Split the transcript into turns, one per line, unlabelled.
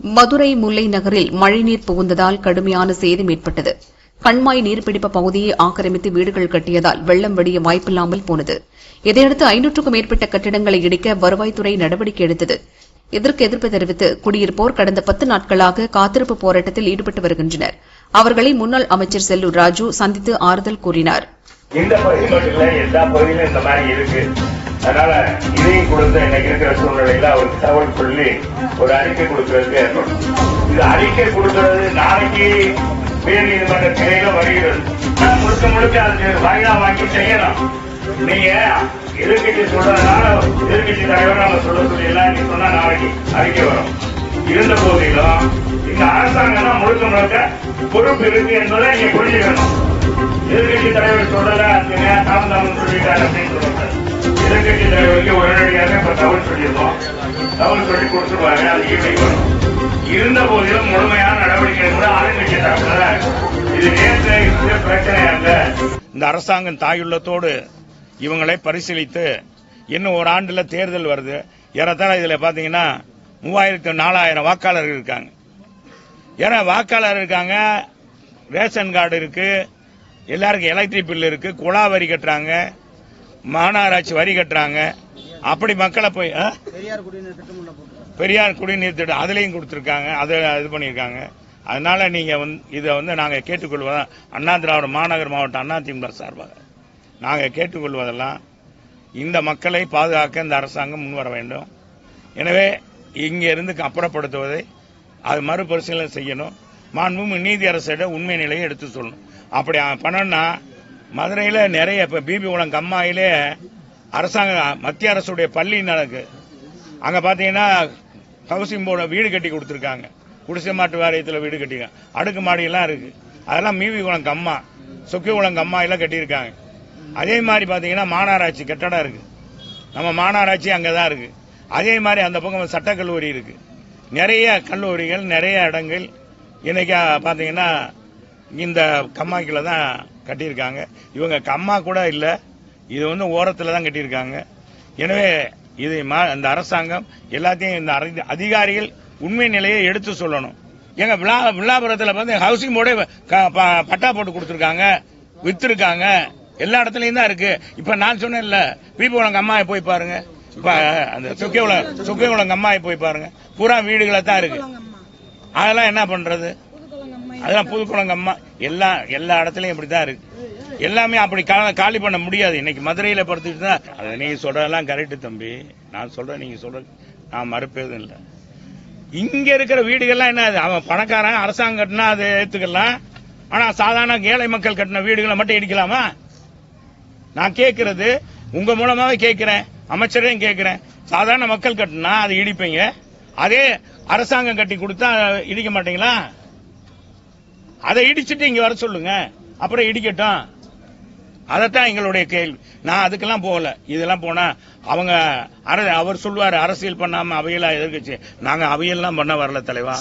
மதுரை முல்லை நகரில் மழைநீர் புகுந்ததால் கடுமையான சேதம் ஏற்பட்டது. கண்மாய் நீர்பிடிப்பு பகுதியை ஆக்கிரமித்து வீடுகள் கட்டியதால் வெள்ளம் வடிய வாய்ப்பில்லாமல் போனது. இதையடுத்து ஐநூற்றுக்கும் மேற்பட்ட கட்டிடங்களை இடிக்க வருவாய்த்துறை நடவடிக்கை எடுத்தது. இதற்கு எதிர்ப்பு தெரிவித்து குடியிருப்போர் கடந்த பத்து நாட்களாக காத்திருப்பு போராட்டத்தில் ஈடுபட்டு வருகின்றனர். அவர்களை முன்னாள் அமைச்சர் செல்லூர் ராஜு சந்தித்து ஆறுதல் கூறினார்.
இந்த பகுதி மட்டும் எல்லா பகுதியிலும் இந்த மாதிரி இருக்கு. அதனால இதையும் கொடுத்து இன்னைக்கு இருக்கிற சூழ்நிலையில அவருக்கு தகவல் சொல்லி ஒரு அறிக்கை கொடுக்கறதுக்கு ஏற்படும் இது அறிக்கை கொடுக்கறது நாளைக்கு உயர் நீதிமன்ற கிளையில வருகிறது முழுக்க முழுக்க அது வாயிலா வாங்கி செய்யலாம். நீங்க எதிர்கட்சி சொல்றதுனால எதிர்கட்சி தலைவர் சொல்லக்கூடிய எல்லாம் நீ சொன்னா நாளைக்கு அறிக்கை வரும். இருந்த போதிலும் இந்த அரசாங்கம் தான் முழுக்க முழுக்க பொறுப்பு இருக்கு என்பதை நீங்க புரிஞ்சுக்கணும். எதிர்கட்சி தலைவர் சொல்லல அதுங்க தாமதம் சொல்லிட்டாரு அப்படின்னு சொல்லுவாங்க எதிர்கட்சி தலைவருக்கு உடனடியாக இப்ப தகவல் சொல்லியிருக்கோம் தகவல் சொல்லி கொடுத்துருவாங்க அது ஈடு வரும். இருந்த போதிலும் முழுமையான நடவடிக்கை கூட ஆளுங்கட்சி தரப்புல இது நேற்று பிரச்சனை அல்ல.
இந்த அரசாங்கம் தாயுள்ளத்தோடு இவங்களை பரிசீலித்து இன்னும் ஒரு ஆண்டுல தேர்தல் வருது. ஏறத்தாழ இதுல பாத்தீங்கன்னா மூவாயிரத்து நாலாயிரம் வாக்காளர்கள் இருக்காங்க. ஏன்னா வாக்காளர் இருக்காங்க ரேஷன் கார்டு இருக்கு எல்லாருக்கும் எலக்ட்ரிக் பில் இருக்கு குழா வரி கட்டுறாங்க மாநகராட்சி வரி கட்டுறாங்க. அப்படி மக்களை போய்?
பெரியார் குடிநீர் திட்டம் உள்ள போட்டு
பெரியார் குடிநீர் திட்டம் அதுலயும் கொடுத்திருக்காங்க அதை இது பண்ணியிருக்காங்க. அதனால நீங்க வந்து இதை வந்து நாங்க கேட்டுக்கொள்வதா அண்ணா திராவிட மாநகர் மாவட்ட அண்ணா திமுக சார்பாக. நாங்கள் கேட்டுக்கொள்வதெல்லாம் இந்த மக்களை பாதுகாக்க இந்த அரசாங்கம் முன்வர வேண்டும். எனவே இங்க இருந்து அப்புறப்படுத்துவதை அது மறுபரிசீலனை செய்யணும். மாண்பும் நீதி அரசிடம் உண்மை நிலையை எடுத்து சொல்லணும். அப்படி பண்ணோன்னா மதுரையில் நிறைய இப்போ பிபி குளம் கம்மாயிலே அரசாங்க மத்திய அரசுடைய பள்ளி நடக்கு. அங்கே பார்த்தீங்கன்னா ஹவுசிங் போர்டு வீடு கட்டி கொடுத்துருக்காங்க. குடிசை மாட்டு வாரியத்தில் வீடு கட்டிங்க அடுக்கு மாடியெல்லாம் இருக்குது அதெல்லாம் மீவி குளம் கம்மா சொக்கி குளம் கம்மாயில கட்டியிருக்காங்க. அதே மாதிரி பார்த்தீங்கன்னா மாநகராட்சி கட்டடம் இருக்குது நம்ம மாநகராட்சி அங்கே தான் இருக்குது அதே மாதிரி அந்த பக்கம் சட்டக்கல்லூரி இருக்குது நிறைய கல்லூரிகள் நிறைய இடங்கள் இன்றைக்கி பார்த்தீங்கன்னா இந்த கம்மாக்கில் தான் கட்டியிருக்காங்க. இவங்க கம்மா கூட இல்லை இது வந்து ஓரத்தில் தான் கட்டியிருக்காங்க. எனவே இது மா- இந்த அரசாங்கம் எல்லாத்தையும் இந்த அதிகாரிகள் உண்மை நிலையை எடுத்து சொல்லணும். எங்க விழா விழாபுரத்தில் வந்து ஹவுசிங் போர்டே ப- பட்டா போட்டு கொடுத்துருக்காங்க விற்றுருக்காங்க எல்லா இடத்துலயும் தான் இருக்கு. இப்ப நான் சொன்னேன்ல பிபோளங்க அம்மாவை போய் பாருங்க. அந்த சுக்கியகுளம் சுக்கியகுளம் அம்மாவை போய் பாருங்க. பூரா வீடுகளை தான் இருக்கு. அதெல்லாம் என்ன பண்றது? அதெல்லாம் புதுக்குளங்க அம்மா. எல்லா எல்லா இடத்துலயும் இப்படிதான் இருக்கு. எல்லாமே அப்படி காலி பண்ண முடியாது. இன்னைக்கு மதுரையில படுத்துட்டு தான் அதை நீங்க சொல்றதெல்லாம் கரெக்டு தம்பி. நான் சொல்றேன் நீங்க சொல்ற நான் மறுப்பதும் இல்லை. இங்க இருக்கிற வீடுகள்லாம் என்ன அது? அவன் பணக்காரன் அரசாங்கம் கட்டினா அதை ஏத்துக்கலாம். ஆனா சாதாரண ஏழை மக்கள் கட்டின வீடுகளை மட்டும் இடிக்கலாமா? நான் கேட்கறது உங்க மூலமாவே கேட்கிறேன் அமைச்சரையும் கேட்கிறேன் சாதாரண மக்கள் கட்டினா அதை இடிப்பீங்க. அதே அரசாங்கம் கட்டி கொடுத்தா இடிக்க மாட்டீங்களா? அதை இடிச்சிட்டு இங்க வர சொல்லுங்க. அப்புறம் இடிக்கட்டும். அதைத்தான் எங்களுடைய கேள்வி. நான் அதுக்கெல்லாம் போகல. இதெல்லாம் போனா அவங்க அவர் சொல்லுவார் அரசியல் பண்ணாம அவையெல்லாம் எதிர்கட்சி நாங்க அவையெல்லாம் பண்ண வரல தலைவா.